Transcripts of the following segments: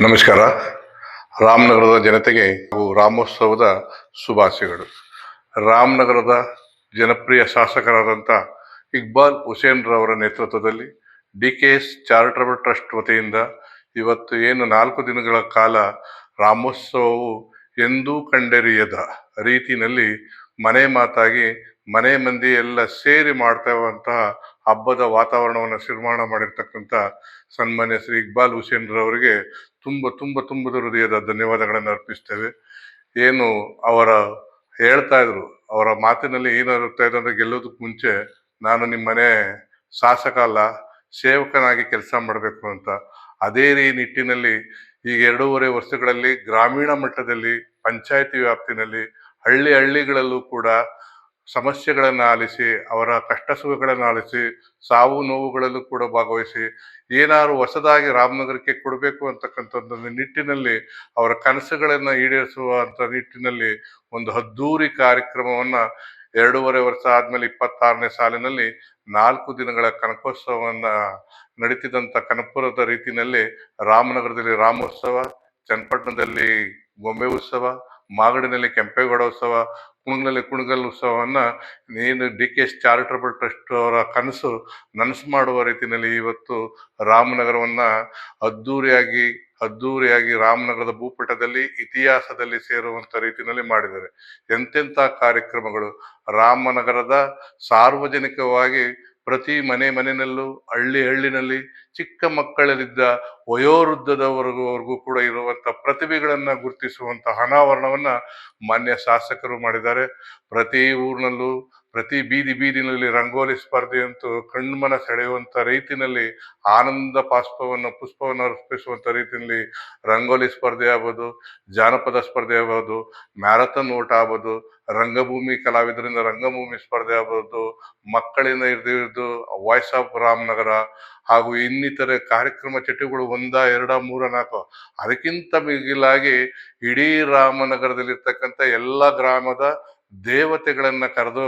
ನಮಸ್ಕಾರ. ರಾಮನಗರದ ಜನತೆಗೆ ಹಾಗೂ ರಾಮೋತ್ಸವದ ಶುಭಾಶಯಗಳು. ರಾಮನಗರದ ಜನಪ್ರಿಯ ಶಾಸಕರಾದಂಥ ಇಕ್ಬಾಲ್ ಹುಸೇನ್ ರವರ ನೇತೃತ್ವದಲ್ಲಿ D K S charitable trust ವತಿಯಿಂದ ಇವತ್ತು ಏನು ನಾಲ್ಕು ದಿನಗಳ ಕಾಲ ರಾಮೋತ್ಸವವು ಎಂದೂ ಕಂಡರಿಯದ ರೀತಿಯಲ್ಲಿ ಮನೆ ಮಾತಾಗಿ ಮನೆ ಮಂದಿ ಎಲ್ಲ ಸೇರಿ ಮಾಡ್ತಾ ಹಬ್ಬದ ವಾತಾವರಣವನ್ನು ನಿರ್ಮಾಣ ಮಾಡಿರ್ತಕ್ಕಂಥ ಸನ್ಮಾನ್ಯ ಶ್ರೀ ಇಕ್ಬಾಲ್ ಹುಸೇನ್ ರವರಿಗೆ ತುಂಬ ತುಂಬ ತುಂಬದ ಹೃದಯದ ಧನ್ಯವಾದಗಳನ್ನು ಅರ್ಪಿಸ್ತೇವೆ. ಏನು ಅವರ ಹೇಳ್ತಾ ಇದ್ರು, ಅವರ ಮಾತಿನಲ್ಲಿ ಏನಿರುತ್ತಾ ಇದೆ ಅಂದ್ರೆ ಗೆಲ್ಲೋದಕ್ಕೆ ಮುಂಚೆ ನಾನು ನಿಮ್ಮ ಮನೆ ಶಾಸಕ ಅಲ್ಲ, ಸೇವಕನಾಗಿ ಕೆಲಸ ಮಾಡಬೇಕು ಅಂತ. ಅದೇ ರೀ ನಿಟ್ಟಿನಲ್ಲಿ ಈಗ ಎರಡೂವರೆ ವರ್ಷಗಳಲ್ಲಿ ಗ್ರಾಮೀಣ ಮಟ್ಟದಲ್ಲಿ, ಪಂಚಾಯತಿ ವ್ಯಾಪ್ತಿನಲ್ಲಿ, ಹಳ್ಳಿ ಹಳ್ಳಿಗಳಲ್ಲೂ ಕೂಡ ಸಮಸ್ಯೆಗಳನ್ನು ಆಲಿಸಿ, ಅವರ ಕಷ್ಟ ಸುಖಗಳನ್ನು ಆಲಿಸಿ, ಸಾವು ನೋವುಗಳಲ್ಲೂ ಕೂಡ ಭಾಗವಹಿಸಿ, ಏನಾದ್ರು ಹೊಸದಾಗಿ ರಾಮನಗರಕ್ಕೆ ಕೊಡಬೇಕು ಅಂತಕ್ಕಂಥದ್ದು ನಿಟ್ಟಿನಲ್ಲಿ, ಅವರ ಕನಸುಗಳನ್ನು ಈಡೇರಿಸುವಂಥ ನಿಟ್ಟಿನಲ್ಲಿ ಒಂದು ಅದ್ದೂರಿ ಕಾರ್ಯಕ್ರಮವನ್ನು ಎರಡೂವರೆ ವರ್ಷ ಆದಮೇಲೆ ಇಪ್ಪತ್ತಾರನೇ ಸಾಲಿನಲ್ಲಿ ನಾಲ್ಕು ದಿನಗಳ ಕನಕೋತ್ಸವವನ್ನು ನಡೀತಿದ್ದಂಥ ಕನಪುರದ ರೀತಿಯಲ್ಲಿ ರಾಮನಗರದಲ್ಲಿ ರಾಮೋತ್ಸವ, ಚನ್ನಪಟ್ಟಣದಲ್ಲಿ ಗೊಂಬೆ ಉತ್ಸವ ಮಾಗಡಿನಲ್ಲಿ ಕೆಂಪೇಗೌಡ ಉತ್ಸವ ಕುಣಗಲಲ್ಲಿ ಕುಣಗಲ್ ಉತ್ಸವವನ್ನ ನೀನು D K S charitable trust ಅವರ ಕನಸು ನನಸು ಮಾಡುವ ರೀತಿಯಲ್ಲಿ ಇವತ್ತು ರಾಮನಗರವನ್ನ ಅದ್ದೂರಿಯಾಗಿ ಅದ್ದೂರಿಯಾಗಿ ರಾಮನಗರದ ಭೂಪಟದಲ್ಲಿ ಇತಿಹಾಸದಲ್ಲಿ ಸೇರುವಂತ ರೀತಿಯಲ್ಲಿ ಮಾಡಿದ್ದಾರೆ. ಎಂತೆಂಥ ಕಾರ್ಯಕ್ರಮಗಳು. ರಾಮನಗರದ ಸಾರ್ವಜನಿಕವಾಗಿ ಪ್ರತಿ ಮನೆ ಮನೆಯಲ್ಲೂ ಹಳ್ಳಿ ಹಳ್ಳಿನಲ್ಲಿ ಚಿಕ್ಕ ಮಕ್ಕಳಲ್ಲಿದ್ದ ವಯೋವೃದ್ಧದವರೆಗೂ ಕೂಡ ಇರುವಂತ ಪ್ರತಿಭೆಗಳನ್ನ ಗುರುತಿಸುವಂತ ಅನಾವರಣವನ್ನ ಮಾನ್ಯ ಶಾಸಕರು ಮಾಡಿದ್ದಾರೆ. ಪ್ರತಿ ಊರಿನಲ್ಲೂ ಪ್ರತಿ ಬೀದಿ ಬೀದಿನಲ್ಲಿ ರಂಗೋಲಿ ಸ್ಪರ್ಧೆಯಂತೂ ಕಣ್ಮನ ಸೆಳೆಯುವಂತ ರೀತಿನಲ್ಲಿ ಆನಂದ ಪಾಷ್ಪವನ್ನು ಪುಷ್ಪವನ್ನು ಅರ್ಪಿಸುವಂತ ರೀತಿಯಲ್ಲಿ ರಂಗೋಲಿ ಸ್ಪರ್ಧೆ ಆಗ್ಬೋದು, ಜಾನಪದ ಸ್ಪರ್ಧೆ ಆಗ್ಬೋದು, ಮ್ಯಾರಥಾನ್ ಓಟ ಆಗ್ಬೋದು, ರಂಗಭೂಮಿ ಕಲಾವಿದರಿಂದ ರಂಗಭೂಮಿ ಸ್ಪರ್ಧೆ ಆಗ್ಬೋದು, ಮಕ್ಕಳಿಂದ ಹಿಡಿದು ಹಿಡಿದು ವಾಯ್ಸ್ ಆಫ್ ರಾಮನಗರ ಹಾಗೂ ಇನ್ನಿತರೆ ಕಾರ್ಯಕ್ರಮ ಚಟುವಟಿಕೆಗಳು ಒಂದ, ಎರಡ, ಮೂರ, ನಾಲ್ಕು, ಅದಕ್ಕಿಂತ ಮಿಗಿಲಾಗಿ ಇಡೀ ರಾಮನಗರದಲ್ಲಿರ್ತಕ್ಕಂಥ ಎಲ್ಲ ಗ್ರಾಮದ ದೇವತೆಗಳನ್ನ ಕರೆದು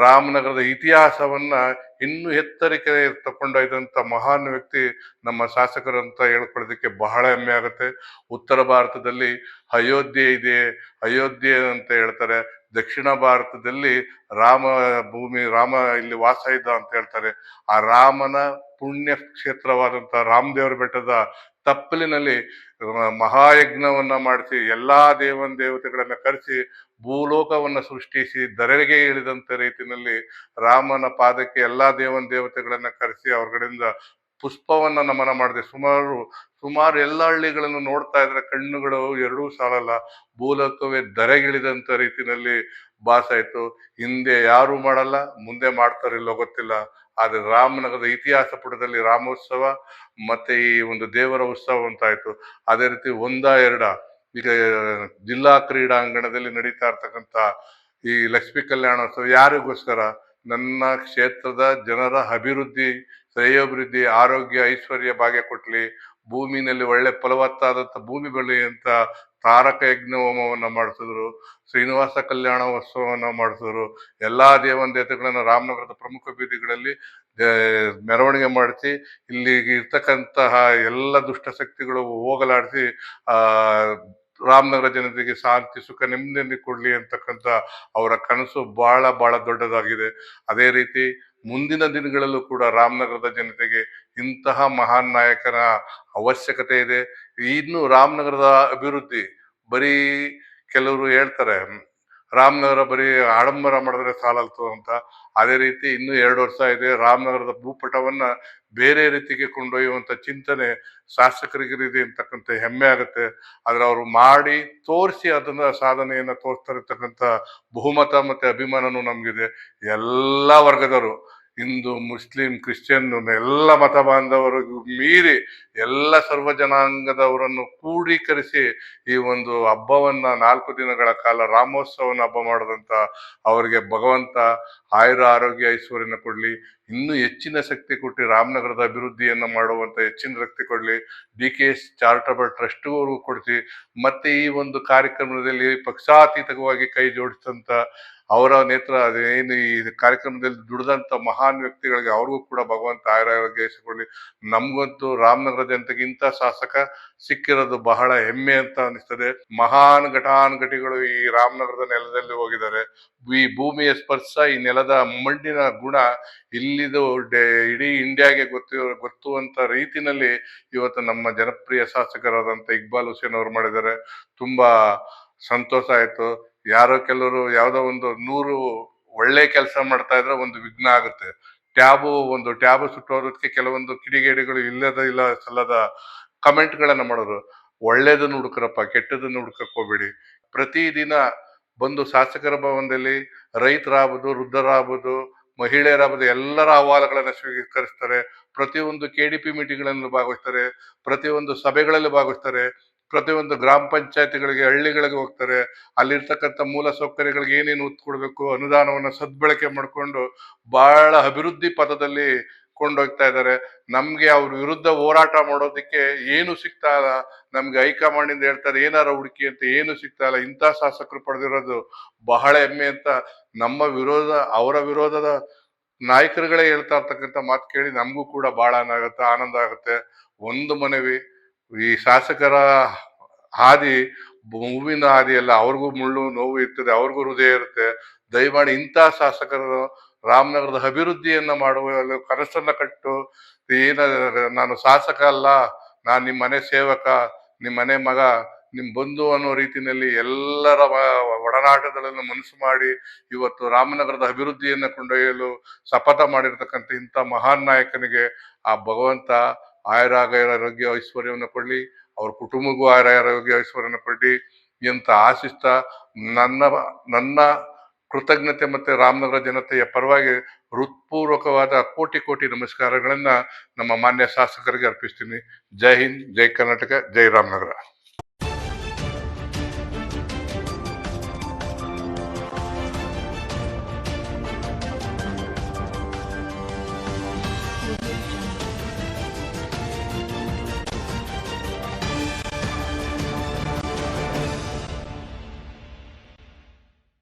ರಾಮನಗರದ ಇತಿಹಾಸವನ್ನ ಇನ್ನೂ ಎತ್ತರಕ್ಕೆ ತಕೊಂಡೊಯ್ದಂತ ಮಹಾನ್ ವ್ಯಕ್ತಿ ನಮ್ಮ ಶಾಸಕರು ಅಂತ ಹೇಳ್ಕೊಳ್ಳೋದಕ್ಕೆ ಬಹಳ ಹೆಮ್ಮೆ ಆಗುತ್ತೆ. ಉತ್ತರ ಭಾರತದಲ್ಲಿ ಅಯೋಧ್ಯೆ ಇದೆ, ಅಯೋಧ್ಯೆ ಅಂತ ಹೇಳ್ತಾರೆ. ದಕ್ಷಿಣ ಭಾರತದಲ್ಲಿ ರಾಮ ಭೂಮಿ, ರಾಮ ಇಲ್ಲಿ ವಾಸ ಇದ್ದ ಅಂತ ಹೇಳ್ತಾರೆ. ಆ ರಾಮನ ಪುಣ್ಯ ಕ್ಷೇತ್ರವಾದಂತ ರಾಮದೇವರ ಬೆಟ್ಟದ ತಪ್ಪಲಿನಲ್ಲಿ ಮಹಾಯಜ್ಞವನ್ನ ಮಾಡಿಸಿ, ಎಲ್ಲಾ ದೇವನ್ ದೇವತೆಗಳನ್ನ ಕರೆಸಿ, ಭೂಲೋಕವನ್ನ ಸೃಷ್ಟಿಸಿ ಧರೆಗೆ ಇಳಿದಂತ ರೀತಿಯಲ್ಲಿ ರಾಮನ ಪಾದಕ್ಕೆ ಎಲ್ಲಾ ದೇವನ್ ದೇವತೆಗಳನ್ನ ಕರೆಸಿ ಅವ್ರಗಳಿಂದ ಪುಷ್ಪವನ್ನ ನಮನ ಮಾಡಿದೆ. ಸುಮಾರು ಸುಮಾರು ಎಲ್ಲ ಹಳ್ಳಿಗಳನ್ನು ನೋಡ್ತಾ ಇದ್ರೆ ಕಣ್ಣುಗಳು ಎರಡೂ ಸಾಲಲ್ಲ. ಭೂಲೋಕವೇ ದರೆಗಿಳಿದಂತ ರೀತಿಯಲ್ಲಿ ಭಾಸಾಯಿತು. ಹಿಂದೆ ಯಾರು ಮಾಡಲ್ಲ, ಮುಂದೆ ಮಾಡ್ತಾರಿಲ್ಲೋ ಗೊತ್ತಿಲ್ಲ. ಆದ್ರೆ ರಾಮನಗರದ ಇತಿಹಾಸ ಪುಟದಲ್ಲಿ ರಾಮೋತ್ಸವ ಮತ್ತೆ ಈ ಒಂದು ದೇವರ ಉತ್ಸವ ಅಂತಾಯ್ತು. ಅದೇ ರೀತಿ ಒಂದ ಎರಡ, ಈಗ ಜಿಲ್ಲಾ ಕ್ರೀಡಾಂಗಣದಲ್ಲಿ ನಡೀತಾ ಇರ್ತಕ್ಕಂಥ ಈ ಲಕ್ಷ್ಮೀ ಕಲ್ಯಾಣೋತ್ಸವ ಯಾರಿಗೋಸ್ಕರ? ನನ್ನ ಕ್ಷೇತ್ರದ ಜನರ ಅಭಿವೃದ್ಧಿ, ಶ್ರೇಯೋಭಿವೃದ್ಧಿ, ಆರೋಗ್ಯ, ಐಶ್ವರ್ಯ ಭಾಗ್ಯ ಕೊಟ್ಲಿ, ಭೂಮಿನಲ್ಲಿ ಒಳ್ಳೆ ಫಲವತ್ತಾದಂಥ ಭೂಮಿ ಬೆಳಿ ಅಂತ ತಾರಕ ಯಜ್ಞ ಹೋಮವನ್ನು ಮಾಡಿಸಿದ್ರು, ಶ್ರೀನಿವಾಸ ಕಲ್ಯಾಣ ಉತ್ಸವವನ್ನು ಮಾಡಿಸಿದ್ರು, ಎಲ್ಲ ದೇವನ ರಾಮನಗರದ ಪ್ರಮುಖ ಬೀದಿಗಳಲ್ಲಿ ಮೆರವಣಿಗೆ ಮಾಡಿಸಿ ಇಲ್ಲಿ ಇರ್ತಕ್ಕಂತಹ ಎಲ್ಲ ದುಷ್ಟಶಕ್ತಿಗಳು ಹೋಗಲಾಡಿಸಿ ರಾಮನಗರ ಜನತೆಗೆ ಶಾಂತಿ, ಸುಖ, ನೆಮ್ಮದಿಯನ್ನು ಕೊಡಲಿ ಅಂತಕ್ಕಂಥ ಅವರ ಕನಸು ಬಹಳ ಬಹಳ ದೊಡ್ಡದಾಗಿದೆ. ಅದೇ ರೀತಿ ಮುಂದಿನ ದಿನಗಳಲ್ಲೂ ಕೂಡ ರಾಮನಗರದ ಜನತೆಗೆ ಇಂತಹ ಮಹಾನ್ ನಾಯಕನ ಅವಶ್ಯಕತೆ ಇದೆ. ಇನ್ನು ರಾಮನಗರದ ಅಭಿವೃದ್ಧಿ ಬರೀ ಕೆಲವರು ಹೇಳ್ತಾರೆ ರಾಮನಗರ ಬರೀ ಆಡಂಬರ ಮಾಡಿದ್ರೆ ಸಾಲಲ್ತು ಅಂತ. ಅದೇ ರೀತಿ ಇನ್ನೂ ಎರಡು ವರ್ಷ ಇದೆ ರಾಮನಗರದ ಭೂಪಟವನ್ನ ಬೇರೆ ರೀತಿಗೆ ಕೊಂಡೊಯ್ಯುವಂತ ಚಿಂತನೆ ಶಾಸಕರಿಗಿದೆ ಅಂತಕ್ಕಂಥ ಹೆಮ್ಮೆ ಆಗುತ್ತೆ. ಆದ್ರೆ ಅವರು ಮಾಡಿ ತೋರಿಸಿ ಅದನ್ನ ಸಾಧನೆಯನ್ನ ತೋರಿಸ್ತಾ ಇರ್ತಕ್ಕಂಥ ಬಹುಮತ ಮತ್ತೆ ಅಭಿಮಾನನೂ ನಮ್ಗಿದೆ. ಎಲ್ಲ ವರ್ಗದವರು ಹಿಂದೂ, ಮುಸ್ಲಿಂ, ಕ್ರಿಶ್ಚಿಯನ್ ಎಲ್ಲ ಮತ ಬಾಂಧವರಿಗೂ ಮೀರಿ ಎಲ್ಲ ಸರ್ವ ಜನಾಂಗದವರನ್ನು ಕೂಡೀಕರಿಸಿ ಈ ಒಂದು ಹಬ್ಬವನ್ನ ನಾಲ್ಕು ದಿನಗಳ ಕಾಲ ರಾಮೋತ್ಸವನ ಹಬ್ಬ ಮಾಡದಂತ ಅವರಿಗೆ ಭಗವಂತ ಆಯುರ ಆರೋಗ್ಯ ಐಶ್ವರ್ಯನ ಕೊಡ್ಲಿ. ಇನ್ನೂ ಹೆಚ್ಚಿನ ಶಕ್ತಿ ಕೊಟ್ಟು ರಾಮನಗರದ ಅಭಿವೃದ್ಧಿಯನ್ನು ಮಾಡುವಂತ ಹೆಚ್ಚಿನ ಶಕ್ತಿ ಕೊಡ್ಲಿ. ಡಿ ಕೆ ಎಸ್ ಚಾರಿಟಬಲ್ ಟ್ರಸ್ಟ್ಗೂ ಕೊಡ್ತೀವಿ ಮತ್ತೆ ಈ ಒಂದು ಕಾರ್ಯಕ್ರಮದಲ್ಲಿ ಪಕ್ಷಾತೀತವಾಗಿ ಕೈ ಜೋಡಿಸಿದಂತ ಅವರ ನೇತ್ರ ಏನು ಈ ಕಾರ್ಯಕ್ರಮದಲ್ಲಿ ದುಡಿದಂತ ಮಹಾನ್ ವ್ಯಕ್ತಿಗಳಿಗೆ ಅವ್ರಿಗೂ ಕೂಡ ಭಗವಂತ ಆಯುರಾರೋಗ್ಯ ನಮ್ಗಂತೂ ರಾಮನಗರ ಜನತೆಗೆ ಇಂಥ ಶಾಸಕ ಸಿಕ್ಕಿರೋದು ಬಹಳ ಹೆಮ್ಮೆ ಅಂತ ಅನಿಸ್ತದೆ. ಮಹಾನ್ ಘಟಾನುಘಟಿಗಳು ಈ ರಾಮನಗರದ ನೆಲದಲ್ಲಿ ಹೋಗಿದ್ದಾರೆ. ಈ ಭೂಮಿಯ ಸ್ಪರ್ಶ, ಈ ನೆಲದ ಮಣ್ಣಿನ ಗುಣ ಇಲ್ಲಿದು ಇಡೀ ಇಂಡಿಯಾಗೆ ಗೊತ್ತು ಗೊತ್ತುವಂತ ರೀತಿನಲ್ಲಿ ಇವತ್ತು ನಮ್ಮ ಜನಪ್ರಿಯ ಶಾಸಕರಾದಂತ ಇಕ್ಬಾಲ್ ಹುಸೇನ್ ಅವರು ಮಾಡಿದ್ದಾರೆ. ತುಂಬಾ ಸಂತೋಷ ಆಯ್ತು. ಯಾರೋ ಕೆಲವರು ಯಾವ್ದೋ ಒಂದು ನೂರು ಒಳ್ಳೆ ಕೆಲಸ ಮಾಡ್ತಾ ಇದ್ರೆ ಒಂದು ವಿಘ್ನ ಆಗುತ್ತೆ. ಟ್ಯಾಬು ಒಂದು, ಟ್ಯಾಬ್ ಸುಟ್ಟೋದಕ್ಕೆ ಕೆಲವೊಂದು ಕಿಡಿಗೇಡಿಗಳು ಇಲ್ಲದ ಇಲ್ಲ ಸಲ್ಲದ ಕಮೆಂಟ್ ಗಳನ್ನ ಮಾಡೋರು. ಒಳ್ಳೇದನ್ನ ಹುಡುಕ್ರಪ್ಪ, ಕೆಟ್ಟದನ್ನು ಹುಡುಕಕ್ ಹೋಗ್ಬೇಡಿ. ಪ್ರತಿದಿನ ಬಂದು ಶಾಸಕರ ಭವನದಲ್ಲಿ ರೈತರಾಗ್ಬೋದು, ವೃದ್ಧರಾಗ್ಬೋದು, ಮಹಿಳೆಯರಾಗ್ಬೋದು ಎಲ್ಲರ ಅಹವಾಲುಗಳನ್ನ ಸ್ವೀಕರಿಸ್ತಾರೆ. ಪ್ರತಿಯೊಂದು ಕೆ ಡಿ ಪಿ ಮೀಟಿಂಗ್ಗಳಲ್ಲಿ ಭಾಗವಹಿಸ್ತಾರೆ. ಪ್ರತಿಯೊಂದು ಸಭೆಗಳಲ್ಲಿ ಭಾಗವಹಿಸ್ತಾರೆ. ಪ್ರತಿಯೊಂದು ಗ್ರಾಮ ಪಂಚಾಯತಿಗಳಿಗೆ, ಹಳ್ಳಿಗಳಿಗೆ ಹೋಗ್ತಾರೆ. ಅಲ್ಲಿರ್ತಕ್ಕಂಥ ಮೂಲ ಸೌಕರ್ಯಗಳಿಗೆ ಏನೇನು ಒತ್ತು ಕೊಡಬೇಕು, ಅನುದಾನವನ್ನು ಸದ್ಬಳಕೆ ಮಾಡಿಕೊಂಡು ಬಹಳ ಅಭಿವೃದ್ಧಿ ಪಥದಲ್ಲಿ ಕೊಂಡೋಗ್ತಾ ಇದ್ದಾರೆ. ನಮ್ಗೆ ಅವ್ರ ವಿರುದ್ಧ ಹೋರಾಟ ಮಾಡೋದಕ್ಕೆ ಏನು ಸಿಗ್ತಾ ಇಲ್ಲ. ನಮ್ಗೆ ಹೈಕಮಾಂಡ್ ಇಂದ ಹೇಳ್ತಾರೆ ಏನಾರ ಹುಡುಕಿ ಅಂತ ಏನು ಸಿಗ್ತಾ ಇಲ್ಲ. ಇಂಥ ಶಾಸಕರು ಪಡೆದಿರೋದು ಬಹಳ ಹೆಮ್ಮೆ ಅಂತ ನಮ್ಮ ವಿರೋಧ, ಅವರ ವಿರೋಧದ ನಾಯಕರುಗಳೇ ಹೇಳ್ತಾ ಇರ್ತಕ್ಕಂಥ ಮಾತು ಕೇಳಿ ನಮಗೂ ಕೂಡ ಬಹಳ ಆನಂದ ಆಗುತ್ತೆ. ಒಂದು ಮನವಿ ಈ ಶಾಸಕರ ಹಾದಿ, ಮೂವಿನ ಹಾದಿ ಅಲ್ಲ ಅವ್ರಿಗೂ ಮುಳ್ಳು ನೋವು ಇರ್ತದೆ, ಅವ್ರಿಗೂ ಹೃದಯ ಇರುತ್ತೆ. ದಯಮಾಡಿ ಇಂಥ ಶಾಸಕರು ರಾಮನಗರದ ಅಭಿವೃದ್ಧಿಯನ್ನ ಮಾಡುವ ಕನಸನ್ನ ಕಟ್ಟು. ಏನ, ನಾನು ಶಾಸಕ ಅಲ್ಲ, ನಾನು ನಿಮ್ಮ ಮನೆ ಸೇವಕ ನಿಮ್ಮ ಮನೆ ಮಗ, ನಿಮ್ ಬಂಧು ಅನ್ನೋ ರೀತಿಯಲ್ಲಿ ಎಲ್ಲರ ಒಡನಾಟಗಳನ್ನು ಮನಸ್ಸು ಮಾಡಿ ಇವತ್ತು ರಾಮನಗರದ ಅಭಿವೃದ್ಧಿಯನ್ನು ಕೊಂಡೊಯ್ಯಲು ಶಪಥ ಮಾಡಿರ್ತಕ್ಕಂಥ ಇಂಥ ಮಹಾನ್ ನಾಯಕನಿಗೆ ಆ ಭಗವಂತ ಆಯುರಾರೋಗ್ಯ ಐಶ್ವರ್ಯವನ್ನು ಕೊಡಲಿ ಅವ್ರ ಕುಟುಂಬಕ್ಕೂ ಆಯುರಾರೋಗ್ಯ ಐಶ್ವರ್ಯವನ್ನು ಕೊಡಲಿ ಎಂತ ಆಶಿಸ್ತಾ, ನನ್ನ ನನ್ನ ಕೃತಜ್ಞತೆ ಮತ್ತು ರಾಮನಗರ ಜನತೆಯ ಪರವಾಗಿ ಹೃತ್ಪೂರ್ವಕವಾದ ಕೋಟಿ ಕೋಟಿ ನಮಸ್ಕಾರಗಳನ್ನು ನಮ್ಮ ಮಾನ್ಯ ಶಾಸಕರಿಗೆ ಅರ್ಪಿಸ್ತೀನಿ. ಜೈ ಹಿಂದ್, ಜೈ ಕರ್ನಾಟಕ, ಜೈ ರಾಮನಗರ.